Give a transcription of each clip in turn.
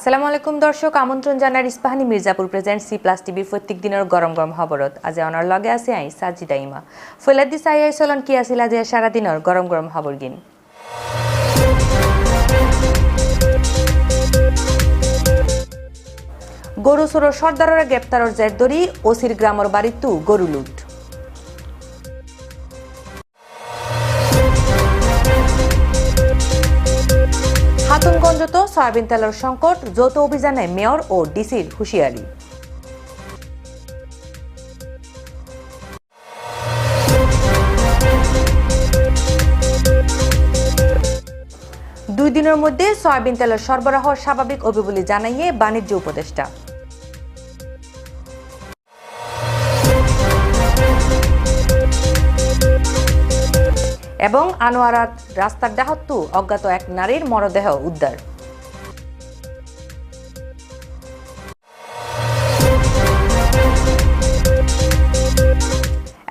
আসসালামু আলাইকুম দর্শক, আমন্ত্রণ জানার Ispahani Mirzapur present C plus টিভির প্রত্যেক দিনের গরম গরম খবরত। আজ অনার লগে আছে আই সাজিদা ইমা ফৈলাদি আই চলন কি আছিল আজি সারা দিনের গরম গরম খবর গিন? গরু চোর সর্দারের গ্রেপ্তারের জের ধরি ওসির গ্রামের বাড়িতু গরু লুট। সয়াবিন তেলের সংকট, যৌথ অভিযানে মেয়র ও ডিসির হুঁশিয়ারি। দুই দিনের মধ্যে সয়াবিন তেলের সরবরাহ স্বাভাবিক হবে বলে জানাইয়ে বাণিজ্য উপদেষ্টা। এবং আনোয়ারাত রাস্তার ডাহত্তু অজ্ঞাত এক নারীর মরদেহ উদ্ধার।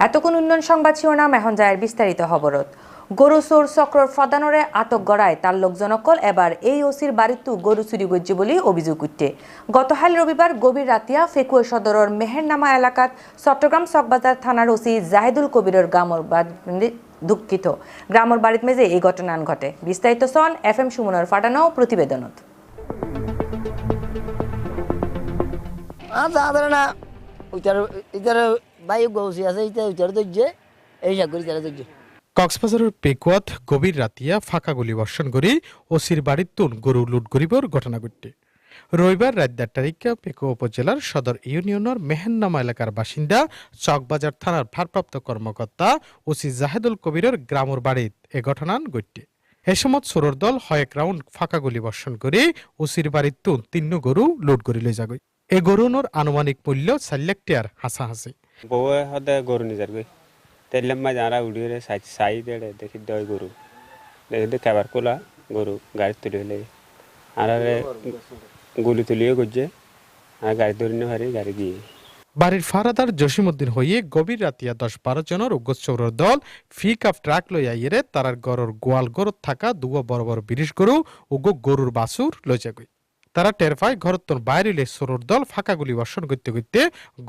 এতক্ষণ উন্নয়ন সংবাদ শিরোনাম, এখন যায় বিস্তারিত খবরত। গরু চোর চক্রর ফদানরে আটক গড়ায় তার লোকজনকল। এবার এই ওসির বাড়িতু গরু চুরি করছে বলে অভিযোগ উঠছে। গতকাল রবিবার গভীর রাতিয়া ফেকুয়া সদরের মেহেরনামা এলাকাত চট্টগ্রাম চকবাজার থানার ওসি জাহিদুল কবিরের গ্রামর বাড়ি- দুঃখিত। গ্রামর বাড়িত মেজে এই ঘটনান ঘটে। বিস্তারিত সন এফ এম সুমনের ফাটানো প্রতিবেদনত। আর কক্সবাজারের পেকুয়াত গভীর রাতিয়া ফাঁকা গুলি বর্ষণ করে, ওসির বাড়ির তুন গরু লুট করিবর ঘটনা ঘটে। রবিবার রাত দেড় তারিখে পেকুয়া উপজেলার সদর ইউনিয়নের মেহেন্নামা এলাকার বাসিন্দা চকবাজার থানার ভারপ্রাপ্ত কর্মকর্তা ওসি জাহেদুল কবিরের গ্রামের বাড়িত এ ঘটনান ঘটে। এ সময় চোরের দল হয়েক রাউন্ড ফাঁকা গুলি বর্ষণ করে, ওসির বাড়ির তুন তিন্ন গরু লুট করে লই যাগই এ গরুনোর আনুমানিক মূল্য চার লাখ টিয়ার হাসাহাসি। বউয়ে সদে গরু নিজাৰ গৈ তেলিয়াম মাই জাৰা উডিৰে চাই চাই দেৰে দেখি দয় গৰু দেখি কেবাৰ কোলা গৰু গাড়ীত তুলি ফেলে আর গুলি তুলিও গজ্জে, আর গাড়ি ধরে পারি গাড়ি দিয়ে বাড়ির ফারাদার জসিমুদ্দিন হইয়ে গভীর রাতিয়া দশ বারো জনের উগ্রচৌরের দল ফিক আপ ট্রাক লই আইয়েরে তারার গরর গোয়াল গরত থাকা দুয়া বড় বড় বিরিশ গরু উগো গরুর বাসুর লই যাগই তারা টের পায় ঘরতন বাইরে সরুর দল ফাঁকা গুলি বর্ষণ করতে করতে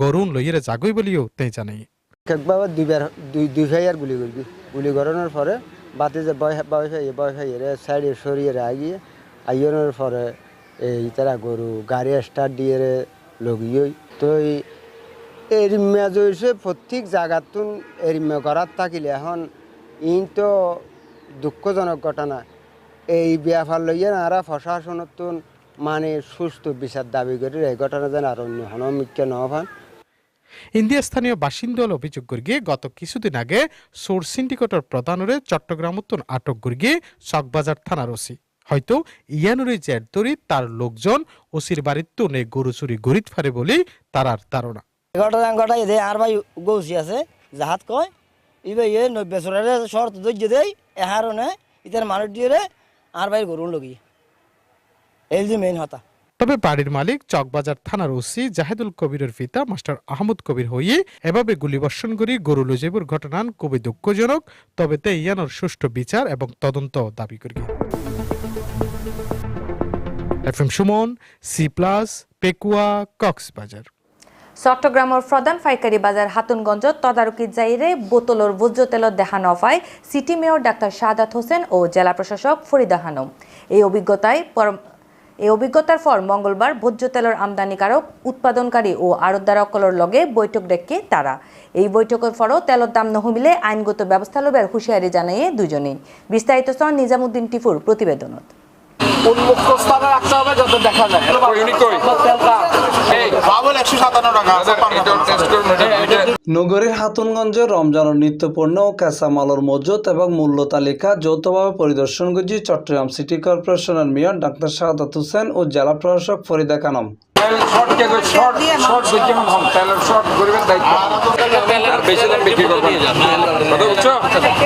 গরুন লইয়েরে জাগই বলিও তাই জানাই। একবার দুইবার, দুই দুই ফাইয়ার গুলি করবি। গুলি করানোর পরে বাতে যে বয় বয় ফাইয়ে বয় ফাইয়ে সাইডে সরিয়ে আগিয়ে, আইয়নের পরে এই তারা গরু গাড়ি স্টার্ট দিয়ে লগিয়েই তো এই এরিম্যা জইছে প্রত্যেক জায়গাতুন এরিম্যা করার থাকিলে এখন ইন তো দুঃখজনক ঘটনা। এই ব্যাপার লইয়া আর প্রশাসনতুন মানে সুস্থ বিচার দাবি করে এই ঘটনা যেন আর অন্য হনমিক্য নহন ইন্ডিয়া স্থানীয় বাসিন্দল অভিযোগ করিয়ে গত কিছুদিন আগে সোর সিন্ডিকেটর প্রধানরে চট্টগ্রাম উত্তন আটক করিয়ে চকবাজার থানার ওসি। হয়তো ইয়ানুরে জের দরি তার লোকজন ওসির বাড়ির তুনে গরু চুরি গরিত ফারে বলেই তারার ধারণা। ঘটনা ঘটাই দে আর ভাই গৌসি আছে জাহাত কয় ইবে ইয়ে নব্বই বছরের শর্ত ধৈর্য দেই এহারনে ইতার মানুষ দিয়ে আর ভাই গরুন লগি। এই যে মেইন হতা। তবে বাড়ির মালিক চকবাজার থানার ওসি জাহেদুল কবিরের পিতা মাস্টার আহমদ কবির হইয়ে এভাবে গুলিবর্ষণ করি গরু লজেবুর ঘটনান খুবই দুঃখজনক তবে তে ইয়ানোর সুষ্ঠু বিচার এবং তদন্ত দাবি করি। F M Sumon C plus Pekua Cox's Bazar. চট্টগ্রামের প্রধান পাইকারি বাজার হাতুনগঞ্জ তদারকি জাইরে বোতলর ভোজ্য তেলত দেখা নফায় city mayor doctor Shahadat Hossain ও জেলা প্রশাসক ফরিদা খানম এই অভিজ্ঞতায় এই অভিজ্ঞতার পর মঙ্গলবার ভোজ্য তেলের আমদানিকারক, উৎপাদনকারী ও আড়তদারকলর লগে বৈঠক ডেকে তারা। এই বৈঠকের পরও তেলের দাম নহমিলে আইনগত ব্যবস্থা লবের হুঁশিয়ারি জানাইয়ে দুজনেই। বিস্তারিত সন নিজামুদ্দিন টিফুর প্রতিবেদনত। উন্মুক্ত স্থানে রাখতে হবে যাতে দেখা যায়। টাকা নগরীর হাতুনগঞ্জে রমজানের নিত্যপণ্য ও কাঁচামালের মজুত এবং মূল্য তালিকা যৌথভাবে পরিদর্শন করছে চট্টগ্রাম সিটি কর্পোরেশনের মেয়র ডাক্তার শাহাদাত হোসেন ও জেলা প্রশাসক ফরিদা কানম। বেশি দাম বিক্রি করবেন।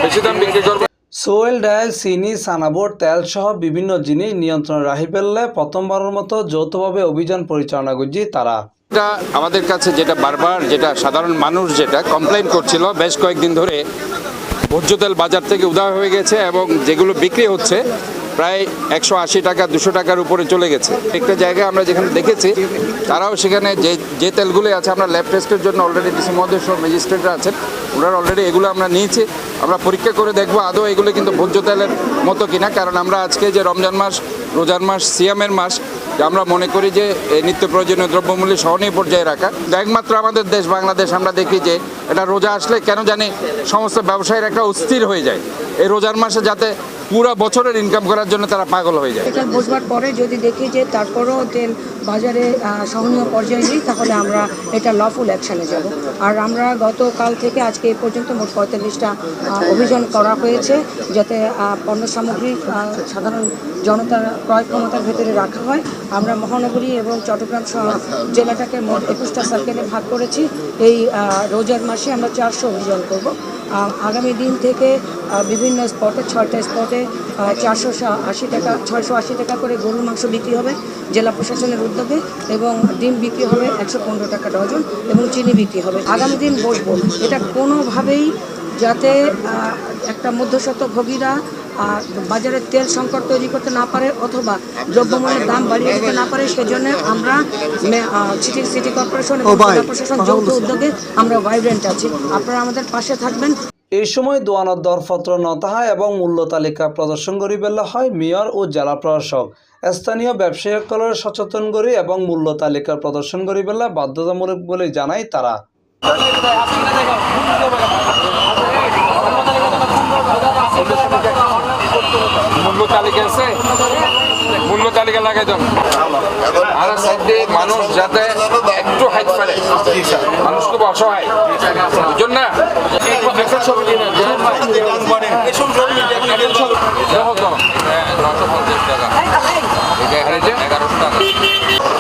বেশি দাম বিক্রি করবেন। সোয়েল ডাল চিনি সানাবোর, তেলসহ বিভিন্ন জিনিস নিয়ন্ত্রণ রাখি ফেললে প্রথমবারের মতো যৌথভাবে অভিযান পরিচালনা করছি তারা। এটা আমাদের কাছে যেটা বারবার, যেটা সাধারণ মানুষ যেটা কমপ্লেন করছিল, বেশ কয়েকদিন ধরে ভোজ্য তেল বাজার থেকে উদয় হয়ে গেছে এবং যেগুলো বিক্রি হচ্ছে প্রায় একশো আশি টাকা, দুশো টাকার উপরে চলে গেছে। একটা জায়গায় আমরা যেখানে দেখেছি, তারাও সেখানে যে যে তেলগুলো আছে, আমরা ল্যাব টেস্টের জন্য অলরেডি ডিসি মহোদয় ম্যাজিস্ট্রেটরা আছেন, ওনারা অলরেডি এগুলো আমরা নিয়েছি। আমরা পরীক্ষা করে দেখব আদৌ এগুলো কিন্তু ভোজ্য তেলের মতো কিনা, কারণ আমরা আজকে যে রমজান মাস, রোজার মাস, সিয়ামের মাস আমরা মনে করি যে, এই নিত্য প্রয়োজনীয় দ্রব্যমূল্য সহনীয় পর্যায়ে রাখা। একমাত্র আমাদের দেশ, বাংলাদেশ, আমরা দেখি যে, এটা রোজা আসলে কেন জানি সমস্ত ব্যবসায়ীর একটা অস্থির হয়ে যায়। এই রোজার মাসে যাতে পুরো বছরের ইনকাম করার জন্য তারা পাগল হয়ে যায়। এটা বসবার পরে যদি দেখি যে তারপরও তেল বাজারে সহনীয় পর্যায়ে নেই, তাহলে আমরা এটা লফুল অ্যাকশনে যাব। আর আমরা গতকাল থেকে আজকে এই পর্যন্ত মোট পঁয়তাল্লিশটা অভিযান করা হয়েছে যাতে পণ্য সামগ্রী সাধারণ জনতার ক্রয় ক্ষমতার ভেতরে রাখা হয়। আমরা মহানগরী এবং চট্টগ্রাম জেলাটাকে মোট একুশটা সার্কেলে ভাগ করেছি। এই রোজার মাসে আমরা চারশো অভিযান করব। আগামী দিন থেকে বিভিন্ন স্পটে ছয়টা স্পটে চারশো আশি টাকা, ছয়শো আশি টাকা করে গরুর মাংস বিক্রি হবে জেলা প্রশাসনের উদ্যোগে এবং ডিম বিক্রি হবে একশো পনেরো টাকা ডজন এবং চিনি বিক্রি হবে। আগামী দিন বসবো। এটা কোনোভাবেই যাতে একটা মধ্যস্বত্ব ভোগীরা আহ, বাজারে তেল সংকট তৈরি করতে না পারে অথবা দ্রব্যমূল্যের দাম বাড়িয়ে দিতে না পারে সেজন্য আমরা সিটি সিটি কর্পোরেশন এবং জেলা প্রশাসন যৌথ উদ্যোগে আমরা ভাইব্রেন্ট আছি। আপনারা আমাদের পাশে থাকবেন। এই সময় দোয়ানোর দরপত্র নতাহা এবং মূল্য তালিকা প্রদর্শন করি বেলা হয় মেয়র ও জেলা প্রশাসক। স্থানীয় ব্যবসায়ীসকলের সচেতন করি এবং মূল্য তালিকা প্রদর্শন করি বেলা বাধ্যতামূলক বলে জানায় তারা। মূল্য তালিকা আছে? মূল্য তালিকা লাগাই দেন আর সাইডে মানুষ যাতে একটু হাইট পারে মানুষ খুব অসহায়। বুঝুন না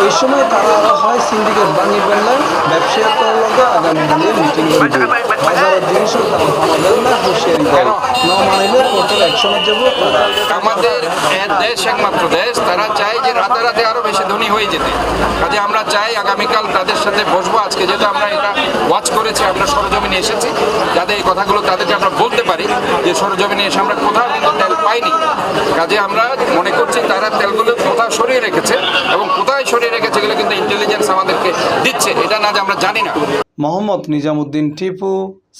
এই সময় তারা হয় সিন্ডিকেট আগামী দিনে মিটিং বাজারের না হুঁশিয়ারি ন মানিলে অ্যাকশনে যাব আমাদের দেশ একমাত্র দেশ। তারা চায় যে রাতারাতি আরও বেশি ধনী হয়ে যেতে। কাজে আমরা চাই আগামীকাল তাদের সাথে বসবো। আজকে যেহেতু আমরা এটা ওয়াচ করেছি, আমরা সরজমিনে এসেছি, যাতে এই কথাগুলো তাদেরকে আমরা বলতে পারি যে সরজমিনে এসে আমরা কোথাও তেল পাইনি। কাজে আমরা মনে করছি তারা তেলগুলো কোথাও সরিয়ে রেখেছে এবং কোথায় সরিয়ে রেখেছে এগুলো কিন্তু ইন্টেলিজেন্স আমাদেরকে দিচ্ছে। এটা না যে আমরা জানি না। Mohammad Nizamuddin Tipu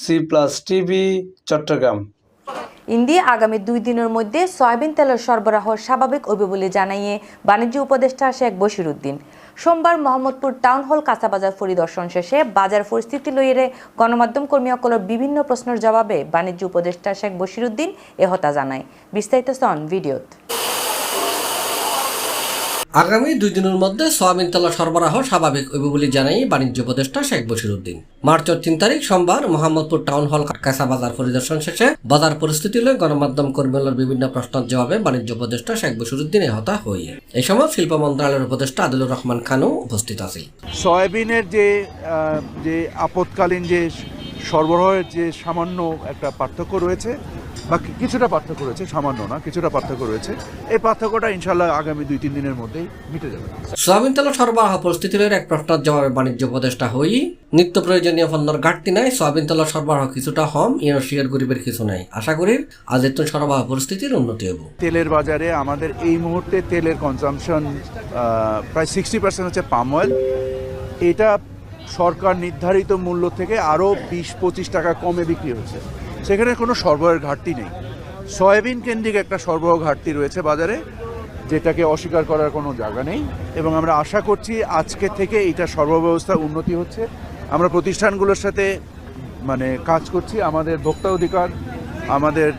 C plus TV Chattogram. India আগামী দুই দিনের মধ্যে সয়াবিন তেলের সরবরাহ স্বাভাবিক হবে বলে জানাইয়ে বাণিজ্য উপদেষ্টা শেখ বশির উদ্দিন সোমবার মোহাম্মদপুর টাউন হল কাঁচাবাজার পরিদর্শন শেষে বাজার পরিস্থিতি লইয়ে গণমাধ্যম কর্মীসকলের বিভিন্ন প্রশ্নের জবাবে বাণিজ্য উপদেষ্টা শেখ বশির উদ্দিন এহতা জানায়। বিস্তারিত সন ভিডিওত। আগামী দুই দিনের মধ্যে সয়াবিন তেল সরবরাহ স্বাভাবিক হইবে বলে জানাই বাণিজ্য উপদেষ্টা শেখ বশিরউদ্দিন মার্চের তিন তারিখ সোমবার মোহাম্মদপুর টাউন হল কাঁচা বাজার পরিদর্শন শেষে বাজার পরিস্থিতি লয়ে গণমাধ্যম কর্মীদের বিভিন্ন প্রশ্নের জবাবে বাণিজ্য উপদেষ্টা শেখ বশিরউদ্দিন এহতা হইয়ে এই সময় শিল্প মন্ত্রণালয়ের উপদেষ্টা আদিলুর রহমান খানও উপস্থিত আছে সয়াবিনের যে যে আপৎকালীন যে সরবরাহের যে সামান্য একটা পার্থক্য রয়েছে বা কিছুটা পার্থক্য রয়েছে সামান্য না কিছুটা পার্থক্য রয়েছে। এই পার্থক্যটা ইনশাল্লাহ আগামী দুই তিন দিনের মধ্যেই মিটে যাবে। সয়াবিন তেল সরবরাহ পরিস্থিতি এক প্রশ্নের জবাবে বাণিজ্য উপদেষ্টা হই নিত্য প্রয়োজনীয় পণ্যের ঘাটতি নাই সয়াবিন তেল সরবরাহ কিছুটা কম ইয়ের গরিবের কিছু নাই। আশা করি আজ এত সরবরাহ পরিস্থিতির উন্নতি হব তেলের বাজারে আমাদের এই মুহূর্তে তেলের কনজামশন প্রায় সিক্সটি পার্সেন্ট হচ্ছে পাম অয়েল এটা সরকার নির্ধারিত মূল্য থেকে আরও বিশ পঁচিশ টাকা কমে বিক্রি হচ্ছে। সেখানে কোনো সরবরাহের ঘাটতি নেই। সয়াবিন কেন্দ্রিক একটা সরবরাহ ঘাটতি রয়েছে বাজারে, যেটাকে অস্বীকার করার কোনো জায়গা নেই। এবং আমরা আশা করছি আজকে থেকে এইটা সরবরাহ ব্যবস্থা উন্নতি হচ্ছে। আমরা প্রতিষ্ঠানগুলোর সাথে মানে কাজ করছি। আমাদের ভোক্তা অধিকার, আমাদের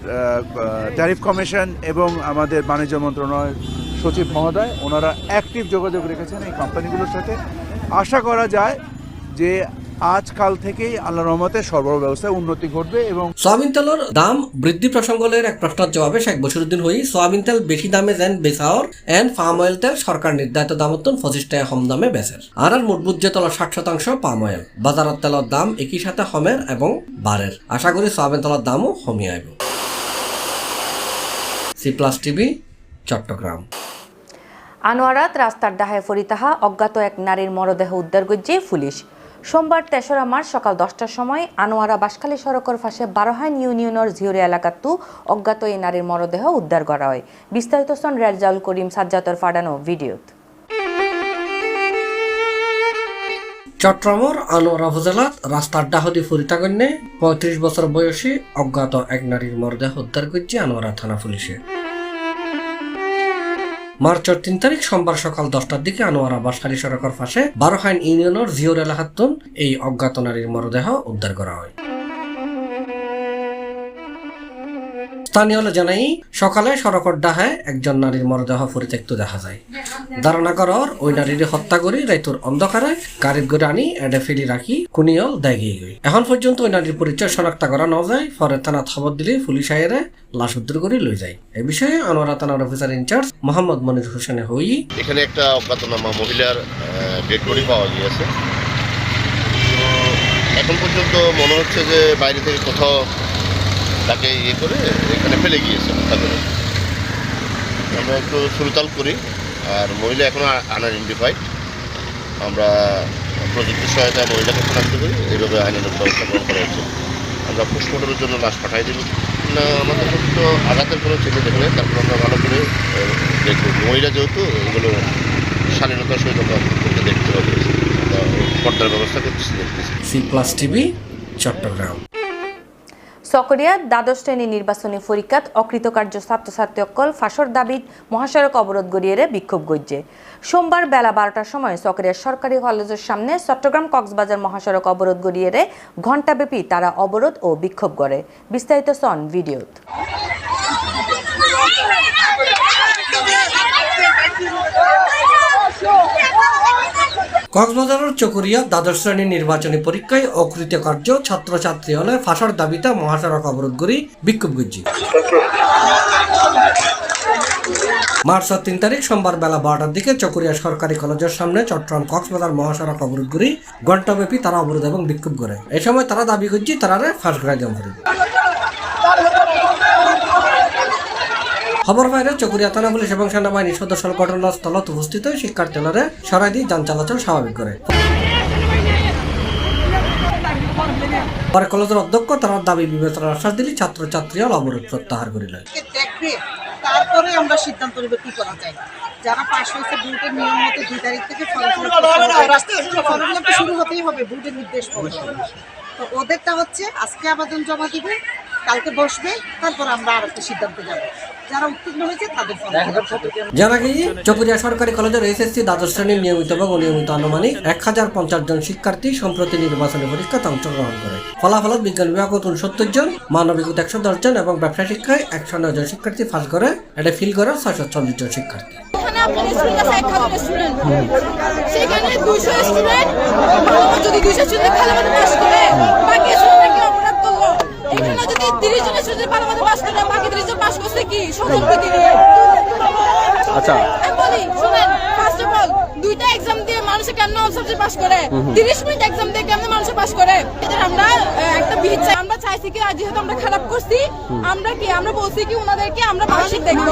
ট্যারিফ কমিশন এবং আমাদের বাণিজ্য মন্ত্রণালয়ের সচিব মহোদয়, ওনারা অ্যাক্টিভ যোগাযোগ রেখেছেন এই কোম্পানিগুলোর সাথে। আশা করা যায় যে আজকাল থেকেই আল্লাহ রহমতে সরবরাহ ব্যবস্থায় উন্নতি ঘটবে এবং সোয়াবিন তেলের দাম বৃদ্ধি প্রসঙ্গের এক প্রশ্নের জবাবে শেখ বসিরুদ্দিন হই সোয়াবিন তেল বেশি দামে যেন বেচাওর এন্ড পাম অয়েল তেল সরকার নির্ধারিত দামতন পঁচিশ টাকা কম দামে বেচের। আর আর মোট বুঝে তেলের ষাট শতাংশ পাম অয়েল বাজারের তেলের দাম একই সাথে কমের এবং বাড়ের আশা করি সোয়াবিন তেলের দামও কমিয়ে আইব। C plus TV Chattogram. আনোয়ারাত রাস্তার ডাহায় ফরিতাহা অজ্ঞাত এক নারীর মরদেহ উদ্ধার করছে পুলিশ। সোমবার তেসরা মার্চ সকাল দশটার সময় আনোয়ারা বাসখালী সড়কের পাশে বারোহাইন ইউনিয়নের ঝিউরি এলাকার তু অজ্ঞাত এই নারীর মরদেহ উদ্ধার করা হয়। বিস্তারিত সন রেজাউল করিম সাজ্জাতর ফাডানো, ভিডিওত। চট্টগ্রামের আনোয়ারা উপজেলাত রাস্তার ডাহদি ফরিতাগণ্যে পঁয়ত্রিশ বছর বয়সী অজ্ঞাত এক নারীর মরদেহ উদ্ধার করছে আনোয়ারা থানা পুলিশে। মার্চের তিন তারিখ সোমবার সকাল দশটার দিকে আনোয়ারা বাসখালী সড়কের পাশে বারোহাইন ইউনিয়নের জিওর এলাকাতুন এই অজ্ঞাত নারীর মরদেহ উদ্ধার করা হয়। স্থানীয়রা জানাই সকালে সড়কের ডাহে একজন নারীর মরদেহ পরিত্যক্ত দেখা যায়। ধারণা করার ওই নারীর হত্যা করে রাইতুর অন্ধকারে গাড়ির আনি এডে ফেলি রাখি, কুনিয়ল দাগিয়ে গই। এখন পর্যন্ত ওই নারীর পরিচয় শনাক্ত করা না যায়, পরে থানা খবর দিলে পুলিশ আয়েরে লাশ উদ্ধার করে লই যায়। এ বিষয়ে আনোয়ারা থানার officer in charge Mohammad Monir হোসেনে হই। এখানে একটা অজ্ঞাতনামা মহিলার ডেড বডি পাওয়া গিয়েছে। এখন পর্যন্ত মনে হচ্ছে যে বাইরে থেকে কোথাও তাকে ইয়ে করে এখানে ফেলে গিয়েছে হত্যা করে আমরা একটু সুরতাল করি। আর মহিলা এখনও আনআইডেন্টিফাইড আমরা প্রযুক্তির সহায়তায় মহিলাকে শনাক্ত করি। এইভাবে আইনানুক ব্যবস্থা গ্রহণ করা হচ্ছে আমরা পোস্টমর্টমের জন্য লাশ পাঠাই দিব না, আমাদের তো আঘাতের কোনো চিহ্ন দেখে নেই। তারপর আমরা ভালো করে দেখব। মহিলা যেহেতু, এগুলো স্বাধীনতার সহিত আমরা দেখতে হবে। পর্দার ব্যবস্থা করতেছি, দেখতেছি। সি প্লাস টিভি চট্টগ্রাম সকরিয়া দ্বাদশ শ্রেণি নির্বাচনী পরীক্ষাত অকৃতকার্য ছাত্রছাত্রী অকল ফাঁসর দাবিত মহাসড়ক অবরোধ গড়িয়ে বিক্ষোভ গজ্জে। সোমবার বেলা বারোটার সময় সকরিয়ার সরকারি কলেজের সামনে চট্টগ্রাম কক্সবাজার মহাসড়ক অবরোধ গড়িয়ে ঘণ্টাব্যাপী তারা অবরোধ ও বিক্ষোভ করে। বিস্তারিত সন ভিডিওত। কক্সবাজারের চকরিয়া দ্বাদশ শ্রেণির নির্বাচনী পরীক্ষায় অকৃতকার্য ছাত্রছাত্রী হলে ফাঁসার দাবিতে মহাসড়ক অবরোধ করি বিক্ষোভ করছি মার্চের তিন তারিখ সোমবার বেলা বারোটার দিকে চকরিয়া সরকারি কলেজের সামনে চট্টগ্রাম কক্সবাজার মহাসড়ক অবরোধ করি ঘণ্টাব্যাপী তারা অবরোধ এবং বিক্ষোভ করে। এই সময় তারা দাবি করছে তারা ফার্স্ট গ্রেড করে খবর বাইরে চকুরিয়া থানা পুলিশ এবং সেনাবাহিনীর সদস্য ঘটনাস্থলত উপস্থিত শিক্ষার্থীরা সরাই দিয়ে যান চলাচল স্বাভাবিক করে। পরে কলেজের অধ্যক্ষ তার দাবি বিবেচনার আশ্বাস দিলে ছাত্রছাত্রী অবরোধ প্রত্যাহার করিল। তারপরে আমরা সিদ্ধান্ত নেব কি করা যায়। যারা পাশ হয়েছে বুটের নিয়ম মতো দুই তারিখ থেকে ফর্ম শুরু হতেই হবে বুটের নির্দেশ। তো ওদেরটা হচ্ছে, আজকে আবেদন জমা দিবে কালকে বসবে তারপর আমরা আর একটা সিদ্ধান্ত যাব। যারা উত্তীর্ণ হয়েছে তাদের জানা গিয়ে চকুরিয়া সরকারি কলেজের এসএসসি দ্বাদশ শ্রেণির নিয়মিত এবং অনিয়মিত আনুমানিক এক হাজার পঞ্চাশ জন শিক্ষার্থী সম্প্রতি নির্বাচনী পরীক্ষাতে অংশগ্রহণ করে। ফলাফলত বিজ্ঞান বিভাগ উনসত্তর জন মানবিক একশো দশ জন এবং ব্যবসা শিক্ষায় একশো নয় জন শিক্ষার্থী পাস করে। এটা ফিল করে ছয়শো চল্লিশ জন শিক্ষার্থী। সেখানে দুইশো স্টুডেন্ট যদি দুইশো স্টুডেন্ট ভালোভাবে পাস করে বাকি স্টুডেন্ট কি অপরাধ করল যদি তিরিশ জন ভালো মতো পাস করে বাকি তিরিশ জন পাস করছে কি? সতর্কতি নিয়ে আচ্ছা। বলি শুনেন ফার্স্ট অফ অল দুইটা এক্সাম দিয়ে মানুষে কেমন সাবজেক্ট পাস করে? তিরিশ মিনিট এক্সাম দিয়ে কেমন মানুষে পাস করে? এটা আমরা একটা বিহিত আমরা চাইছি কি যেহেতু আমরা খারাপ করছি আমরা কি আমরা বলছি কি ওনাদেরকে আমরা মার্কশিট দেখব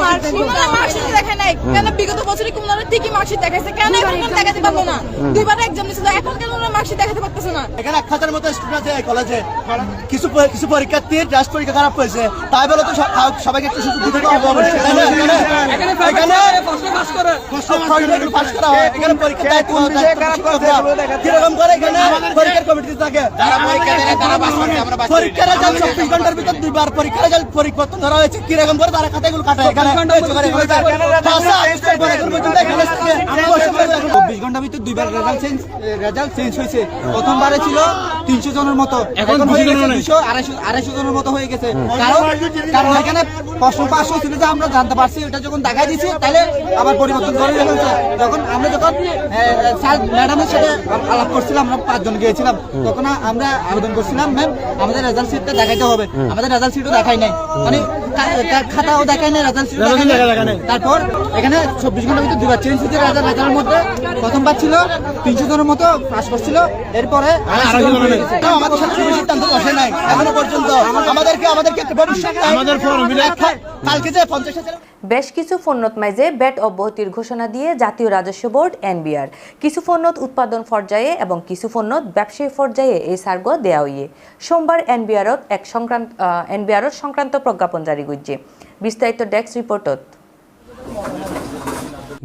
মার্কশিট দেখে নাই কেন বিগত বছরে কি ওনারা ঠিকই মার্কশিট দেখাইছে? কেন এখন দেখাতে পারল না? দুইবার এক্সাম দিছিল এখন কেন ওনারা মার্কশিট দেখাতে পারতেছে না? এখানে এক হাজার মতো স্টুডেন্ট আছে কলেজে কিছু কিছু পরীক্ষার্থী জাস্ট পরীক্ষা খারাপ হয়েছে তাই বলে তো সব- সব- সবাইকে একটু সুযোগ দিতে হবে অবশ্যই, এখানে এখানে পাস করা হয় এখানে পরীক্ষা দায়িত্ব কীরকম করে এখানে পরীক্ষার কমিটি থাকে? রেজাল্ট চব্বিশ ঘণ্টার ভিতর দুইবার রেজাল্ট পরিবর্তন ধরা হয়েছে। কীরকম করে তারা খাতাগুলো এখানে চব্বিশ ঘণ্টার ভিতর দুইবার রেজাল্ট চেঞ্জ রেজাল্ট চেঞ্জ হয়েছে। প্রথমবারে ছিল তিনশো জনের মতো। এখন হয়ে গেছে দুশো আড়াইশো আড়াইশো জনের মতো হয়ে গেছে। কারণ কারণ এখানে প্রশ্ন পাঁচশো ছিল যে আমরা জানতে পারছি ওটা যখন দেখা দিছি তাহলে আবার পরিবর্তন করে ফেলছে যখন আমরা যখন স্যার ম্যাডামের সাথে আলাপ করছিলাম আমরা পাঁচজন গিয়েছিলাম তখন আমরা আবেদন করছিলাম ম্যাম আমাদের রেজাল্ট শিটটা দেখাইতে হবে। আমাদের রেজাল্ট শিটও দেখাই নাই। মানে খাতাও দেখাই নাই রেজাল্ট শিট দেখাই নাই। তারপর এখানে চব্বিশ ঘণ্টার ভিতরে দুবার চেঞ্জ হয়েছে রেজাল্ট রেজাল্টের মধ্যে। প্রথমবার ছিল তিনশো জনের মতো পাস করছিল। এরপরে আমাদের সাথে সিদ্ধান্ত বসে নাই এখনও পর্যন্ত। আমাদেরকে আমাদেরকে একটা ভবিষ্যৎ আমাদের কালকে যে পঞ্চাশ হাজার বেশ কিছু ফোন্নত মাইজে ব্যাট অব্যাহতির ঘোষণা দিয়ে জাতীয় রাজস্ব বোর্ড এনবিআর। কিছু ফোন্নত উৎপাদন পর্যায়ে এবং কিছু ফোন্নত ব্যবসায়ী পর্যায়ে এই সার্গ দেয়া হইয়ে সোমবার এনবিআরত এক সংক্রান্ত এনবিআরত সংক্রান্ত প্রজ্ঞাপন জারি করছে বিস্তারিত ডেস্ক রিপোর্টত।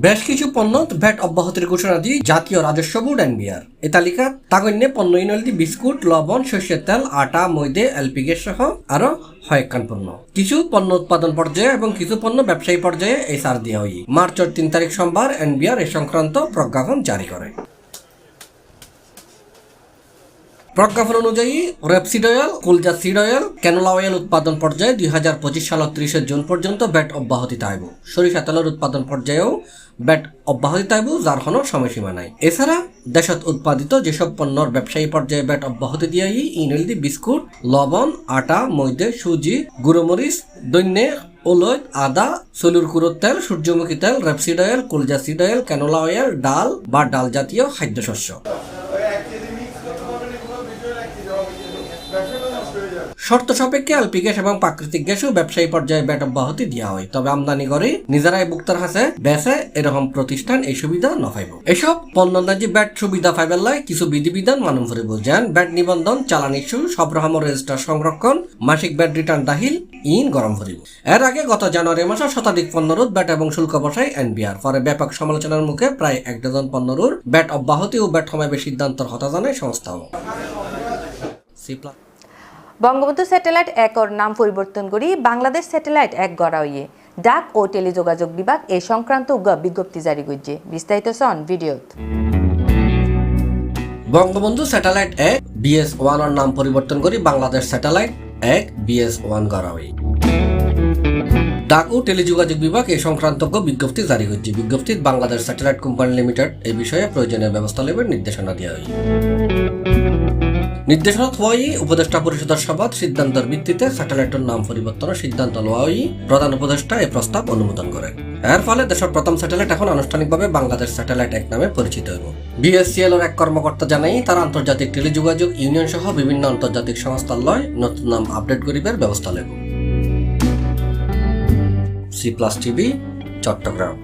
বেশ কিছু পণ্য ভ্যাট অব্যাহতির ঘোষণা দিয়ে জাতীয় রাজস্ব বোর্ড এনবিআর। এ তালিকা তাগন্যে পণ্য ইনলদি বিস্কুট লবণ সর্ষের তেল আটা ময়দে এলপি গ্যাস সহ আরও কয়েকখান পণ্য। কিছু পণ্য উৎপাদন পর্যায়ে এবং কিছু পণ্য ব্যবসায়ী পর্যায়ে এই সার দেওয়া হয়। মার্চের তিন তারিখ সোমবার এনবিআর এ সংক্রান্ত প্রজ্ঞাপন জারি করে। প্রজ্ঞাপন অনুযায়ী rapeseed oil, colza seed oil, canola oil উৎপাদন পর্যায়ে দুই হাজার পঁচিশ সালের তিরিশে জুন পর্যন্ত ব্যাট অব্যাহতি থাকব সরিষা তেলের উৎপাদন পর্যায়েও ব্যাট অব্যাহতি থাকব যার কোনো সময়সীমা নাই। এছাড়া দেশত উৎপাদিত যেসব পণ্যর ব্যবসায়ী পর্যায়ে ব্যাট অব্যাহতি দিয়ে ইনহেলদি বিস্কুট, লবণ, আটা ময়দে সুজি, গুঁড়োমরিচ, দৈন্যে, ওলৈদ, আদা, সলুর কুড়োর তেল, সূর্যমুখী তেল, rapeseed oil, colza seed oil, canola oil, ডাল বা ডাল জাতীয় খাদ্যশস্য। শর্ত সাপেক্ষে এলপি গ্যাস এবং প্রাকৃতিক গ্যাসও ব্যবসায়ী পর্যায়ে ব্যাট অব্যাহতি দেওয়া হয়। তবে আমদানি করে নিজেরাই বুক্তার হাসে বেসে এরকম প্রতিষ্ঠান এই সুবিধা ন পাইব। এসব পণ্যদাজি ব্যাট সুবিধা পাইবার লাই কিছু বিধিবিধান মানব করিব যেন ব্যাট নিবন্ধন, চালানি ইস্যু সব রকমের রেজিস্টার সংরক্ষণ, মাসিক ব্যাট রিটার্ন দাখিল, ইন গরম করিব। এর আগে গত জানুয়ারি মাসে শতাধিক পণ্যরোধ ব্যাট এবং শুল্ক বসায় এনবিআর। পরে ব্যাপক সমালোচনার মুখে প্রায় এক ডজন পণ্যরোর ব্যাট অব্যাহতি ও ব্যাট সমাবে সিদ্ধান্তর হতা জানায় সংস্থাও। বঙ্গবন্ধু স্যাটেলাইট একর নাম পরিবর্তন করি, বাংলাদেশ স্যাটেলাইট এক গড়া হইয়ে ডাক ও টেলিযোগাযোগ বিভাগ এই সংক্রান্ত বিজ্ঞপ্তি জারি করছে বিস্তারিত সন ভিডিওত। বঙ্গবন্ধু স্যাটেলাইট এক, বিএস ওয়ান নাম পরিবর্তন করে, বাংলাদেশ স্যাটেলাইট এক, বিএস ওয়ান করা হয় ডাক ও টেলিযোগাযোগ বিভাগ এই সংক্রান্ত বিজ্ঞপ্তি জারি করছে বিজ্ঞপ্তিত বাংলাদেশ স্যাটেলাইট কোম্পানি লিমিটেড এ বিষয়ে প্রয়োজনীয় ব্যবস্থা নেবার নির্দেশনা দেওয়া হয় নির্দেশনা হওয়াই উপদেষ্টা পরিষদের সভাত সিদ্ধান্তের ভিত্তিতে স্যাটেলাইটের নাম পরিবর্তনের সিদ্ধান্ত লওয়া হই প্রধান উপদেষ্টা এই প্রস্তাব অনুমোদন করেন এর ফলে দেশের প্রথম স্যাটেলাইট এখন আনুষ্ঠানিকভাবে বাংলাদেশ স্যাটেলাইট এক নামে পরিচিত হইব। বিএসসিএল এর এক কর্মকর্তা জানাই তারা আন্তর্জাতিক টেলিযোগাযোগ ইউনিয়ন সহ বিভিন্ন আন্তর্জাতিক সংস্থার লয় নতুন নাম আপডেট করিবার ব্যবস্থা নেব C plus TV, Chattogram.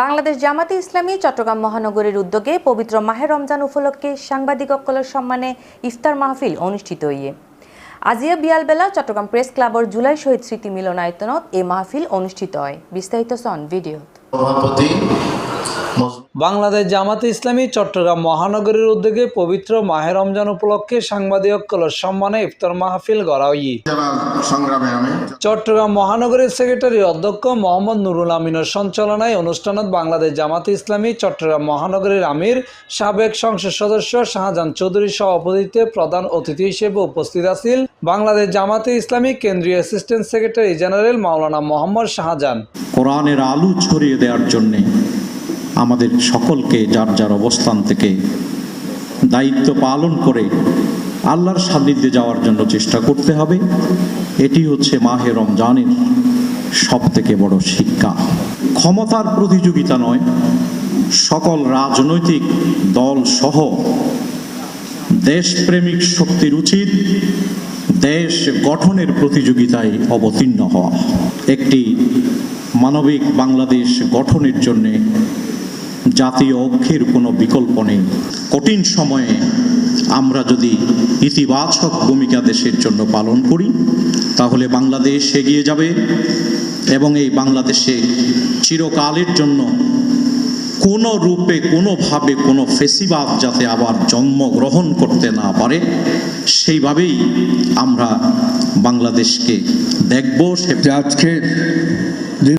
Bangladesh Jamaat-e Islami Chattogram মহানগরীর উদ্যোগে পবিত্র মাহে রমজান উপলক্ষে সাংবাদিকসকলের সম্মানে ইফতার মাহফিল অনুষ্ঠিত হইয়ে আজিয়া বিয়ালবেলা চট্টগ্রাম প্রেস ক্লাবর জুলাই শহীদ স্মৃতি মিলনায়তনত এই মাহফিল অনুষ্ঠিত হয়। বিস্তারিত সন ভিডিওত। বাংলাদেশ জামাতে ইসলামী চট্টগ্রাম মহানগরীর উদ্যোগে পবিত্র মাহে রমজান উপলক্ষে সাংবাদিকসকলের সম্মানে ইফতার মাহফিল গড়া চট্টগ্রাম মহানগরীর সেক্রেটারি অধ্যক্ষ মোহাম্মদ নুরুল আমিনের সঞ্চালনায় অনুষ্ঠানত বাংলাদেশ জামাতে ইসলামী চট্টগ্রাম মহানগরীর আমির, সাবেক সংসদ সদস্য শাহজাহান চৌধুরীর সভাপতিত্বে প্রধান অতিথি হিসেবে উপস্থিত আছেন বাংলাদেশ জামাতে ইসলামী কেন্দ্রীয় assistant secretary general Maulana Mohammad Shahjahan. কোরআনের আলু ছড়িয়ে দেওয়ার জন্যে আমাদের সকলকে যার যার অবস্থান থেকে দায়িত্ব পালন করে আল্লাহর সান্নিধ্যে যাওয়ার জন্য চেষ্টা করতে হবে। এটি হচ্ছে মাহে রমজানের সব থেকে বড় শিক্ষা। ক্ষমতার প্রতিযোগিতা নয়, সকল রাজনৈতিক দল সহ দেশপ্রেমিক শক্তির উচিত দেশ গঠনের প্রতিযোগিতায় অবতীর্ণ হওয়া। একটি মানবিক বাংলাদেশ গঠনের জন্যে জাতীয় ঐক্যের কোনো বিকল্প নেই। কঠিন সময়ে আমরা যদি ইতিবাচক ভূমিকা দেশের জন্য পালন করি, তাহলে বাংলাদেশ এগিয়ে যাবে এবং এই বাংলাদেশে চিরকালের জন্য কোনো রূপে, কোনোভাবে কোনো ফেসিবাদ যাতে আবার জন্মগ্রহণ করতে না পারে, সেইভাবেই আমরা বাংলাদেশকে দেখব সে আজকে